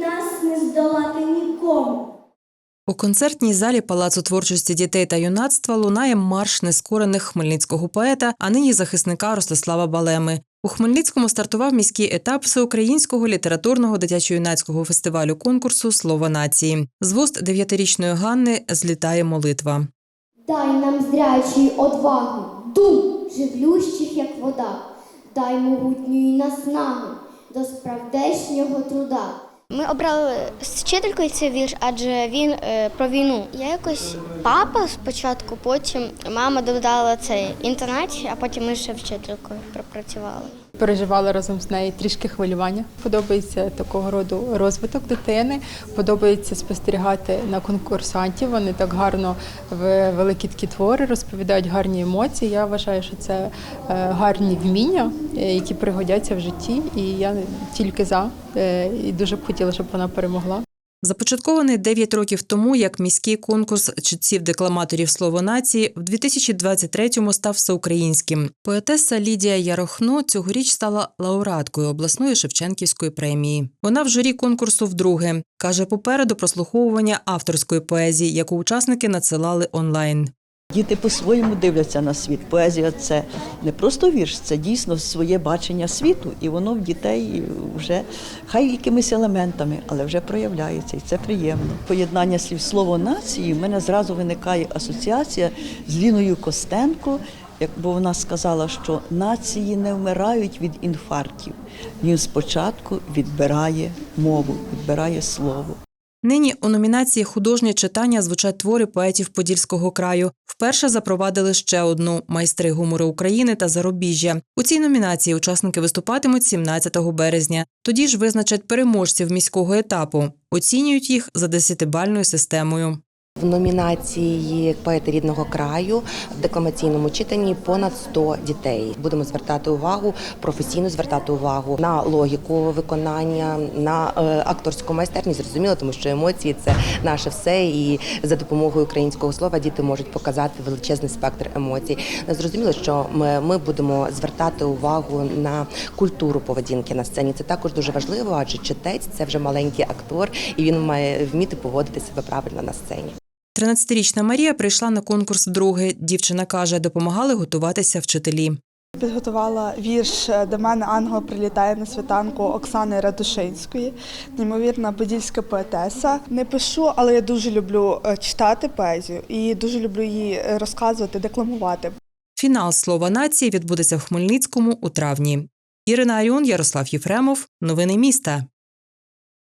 нас не здолати нікому. У концертній залі Палацу творчості дітей та юнацтва лунає марш нескорених хмельницького поета, а нині захисника Ростислава Балеми. У Хмельницькому стартував міський етап всеукраїнського літературного дитячо-юнацького фестивалю конкурсу Слово нації. З вуст дев'ятирічної Ганни злітає молитва. Дай нам зрячої одваги, дум живлющих, як вода, дай могутньої наснагу до справдешнього труда. Ми обрали з вчителькою цей вірш, адже він е, про війну. Я якось папа спочатку, потім мама додала цей інтонацію, а потім ми ще вчителькою пропрацювали. Переживала разом з нею трішки хвилювання. Подобається такого роду розвиток дитини. Подобається спостерігати на конкурсантів. Вони так гарно великі такі твори розповідають гарні емоції. Я вважаю, що це е, гарні вміння, е, які пригодяться в житті. І я тільки за Е, і дуже б хотіла, щоб вона перемогла. Започаткований 9 років тому як міський конкурс читців декламаторів Слово нації в 2023-му став всеукраїнським. Поетеса Лідія Ярохно цьогоріч стала лауреаткою обласної Шевченківської премії. Вона в журі конкурсу вдруге каже попереду прослуховування авторської поезії, яку учасники надсилали онлайн. Діти по-своєму дивляться на світ. Поезія це не просто вірш, це дійсно своє бачення світу, і воно в дітей вже хай якимись елементами, але вже проявляється, і це приємно. Поєднання слів слово нації. в мене зразу виникає асоціація з Ліною Костенко. Як бо вона сказала, що нації не вмирають від інфарктів. Він спочатку відбирає мову, відбирає слово. Нині у номінації художнє читання звучать твори поетів Подільського краю. Вперше запровадили ще одну майстри гумору України та зарубіжжя. У цій номінації учасники виступатимуть 17 березня. Тоді ж визначать переможців міського етапу. Оцінюють їх за десятибальною системою. В номінації поети рідного краю в декламаційному читанні понад 100 дітей. Будемо звертати увагу, професійно звертати увагу на логіку виконання, на е, акторську майстерність. Зрозуміло, тому що емоції це наше все, і за допомогою українського слова діти можуть показати величезний спектр емоцій. Зрозуміло, що ми, ми будемо звертати увагу на культуру поведінки на сцені. Це також дуже важливо, адже читець це вже маленький актор, і він має вміти поводити себе правильно на сцені. 13-річна Марія прийшла на конкурс вдруге. Дівчина каже, допомагали готуватися вчителі. Підготувала вірш До мене ангел прилітає на світанку Оксани Радушинської, неймовірна подільська поетеса. Не пишу, але я дуже люблю е, читати поезію і дуже люблю її е, розказувати, декламувати. Фінал слова нації відбудеться в Хмельницькому у травні. Ірина Аріон, Ярослав Єфремов. Новини міста.